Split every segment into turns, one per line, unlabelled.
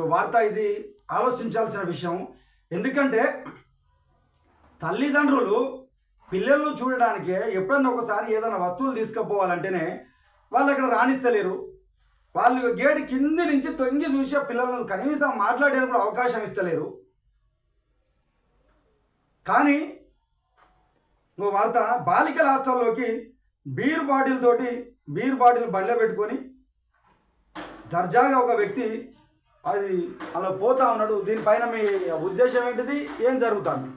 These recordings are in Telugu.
వార్త ఇది ఆలోచించాల్సిన విషయం. ఎందుకంటే తల్లిదండ్రులు పిల్లలను చూడడానికి ఎప్పుడన్నా ఒకసారి ఏదైనా వస్తువులు తీసుకుపోవాలంటేనే వాళ్ళు అక్కడ రాణిస్తలేరు. వాళ్ళు గేటు కింది నుంచి తొంగి చూసి పిల్లలను కనీసం మాట్లాడేందుకు కూడా అవకాశం ఇస్తలేరు. కానీ ఓ వార్త బాలికల హాస్టల్లోకి బీర్ బాటిల్ తోటి బీర్ బాటిల్ బండ్లో పెట్టుకొని దర్జాగా ఒక వ్యక్తి అది అలా పోతా ఉన్నాడు. దీనిపైన మీ ఉద్దేశం ఏంటిది? ఏం జరుగుతుంది?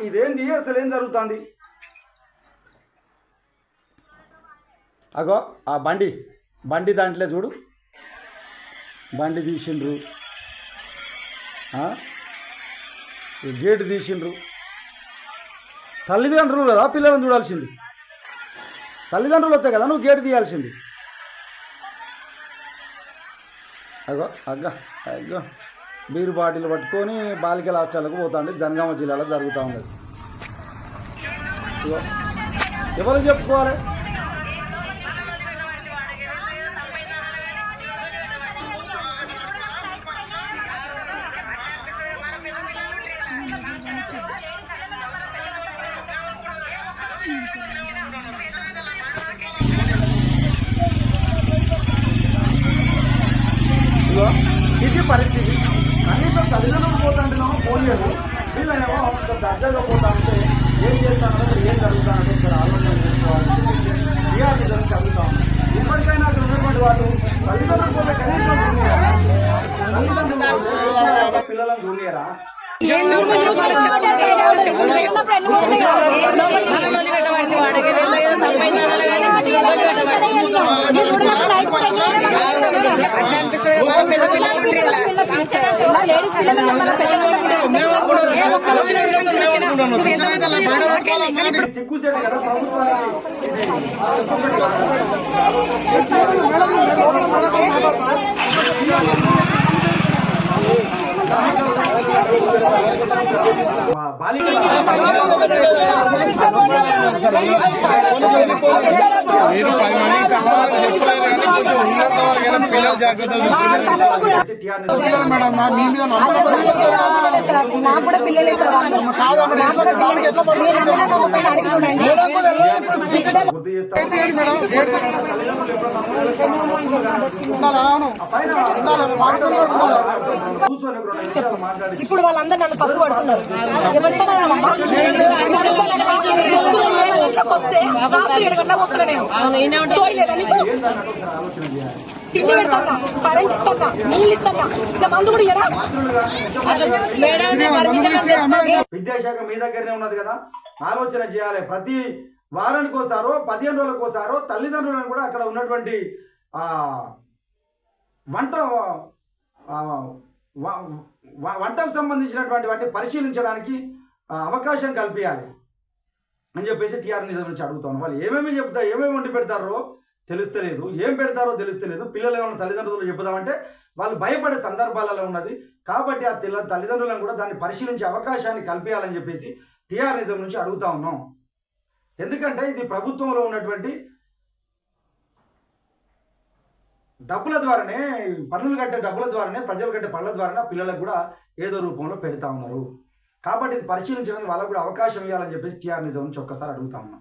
ఇదేంది? అసలు ఏం జరుగుతుంది? అగో ఆ బండి. బండి దాంట్లో చూడు. బండి తీసిండ్రు. ఆ? గేటు తీసిండ్రు. తల్లిదండ్రులు కదా పిల్లలను చూడాల్సింది. తల్లిదండ్రులు వస్తే కదా నువ్వు గేటు తీయాల్సింది. అగో అగ్గ అగ్గో. బీరు బాటిల్ పట్టుకొని బాలికల హాస్టల్కు పోతాండి జనగామ జిల్లాలో జరుగుతూ ఉండదు ఎవరు చెప్పుకోవాలి? ఇగో ఇది పరిస్థితి కనీసం తల్లిదండ్రులు పోలేదు వీళ్ళనేమో ఒక దర్జాగా పోతా ఉంటే ఏం చేస్తానో ఏం జరుగుతానో ఇక్కడ ఆలోచన చేసుకోవాలి టీఆర్పీ గురించి చదువుతా ఉన్నాం ఇప్పటికైనా అక్కడ ఉన్నటువంటి వాళ్ళు తల్లిదండ్రులు పోతే కనీసం? తల్లిదండ్రులు పిల్లలను చూడలేరా
లేడీస్ పిల్లలు మళ్ళీ పెద్ద
ఇది సిగ్గుసేటు కదా ప్రభుత్వానికి ఇది మా
మీరు పది మందికి సమాధానం చెప్పలేరు కానీ కొంచెం ఉన్నత వర్గాల పిల్లలు జాగ్రత్తలు చూసుకోండి. మేడం మా మీద.
నాకు కూడా పిల్లలు
కాదు అప్పుడు ఎట్లా దానికి ఎట్లా పడుతుంది
ఇప్పుడు వాళ్ళందరూ నన్ను తప్పు పడుతున్నారు. ఎవరితో మనమమ్మా? ఇంట్లోకి వస్తే రాత్రి ఏడు గంటలకు వస్తున్నా నేను తోయలేదా నీకు?
ఏంటన్నట్టు ఒకసారి ఆలోచన చేయాలి
తిండి పెడతానా కరెంట్ ఇస్తానా నీళ్ళు ఇస్తానా ఇంకా మందు కూడా ఇయ్యరా?
విద్యాశాఖ మీ దగ్గరనే ఉన్నది కదా. ఆలోచన చేయాలి. ప్రతి వారానికి ఒకసారో పదిహేను రోజులకు ఒకసారో తల్లిదండ్రులను కూడా అక్కడ ఉన్నటువంటి వంట వంటకు సంబంధించినటువంటి వాటిని పరిశీలించడానికి అవకాశం కల్పించాలి అని చెప్పేసి టీఆర్ నిజం నుంచి అడుగుతాను. వాళ్ళు ఏమేమి చెప్తా ఏమేమి వండి పెడతారో తెలుస్తలేదు. ఏం పెడతారో తెలుస్తలేదు. పిల్లలు ఏమైనా తల్లిదండ్రులు చెబుదామంటే వాళ్ళు భయపడే సందర్భాలలో ఉన్నది. కాబట్టి ఆ తెల్ల తల్లిదండ్రులను కూడా దాన్ని పరిశీలించే అవకాశాన్ని కల్పించాలని చెప్పేసి టీఆర్ నిజం నుంచి అడుగుతా ఉన్నాం. ఎందుకంటే ఇది ప్రభుత్వంలో ఉన్నటువంటి డబ్బుల ద్వారానే పన్నులు కట్టే డబ్బుల ద్వారానే ప్రజలు కట్టే పనుల ద్వారానే పిల్లలకు కూడా ఏదో రూపంలో పెడతా ఉన్నారు. కాబట్టి ఇది పరిశీలించడానికి వాళ్ళకు కూడా అవకాశం ఇవ్వాలని చెప్పేసి టీఆర్ నిజం నుంచి ఒక్కసారి అడుగుతా ఉన్నాం.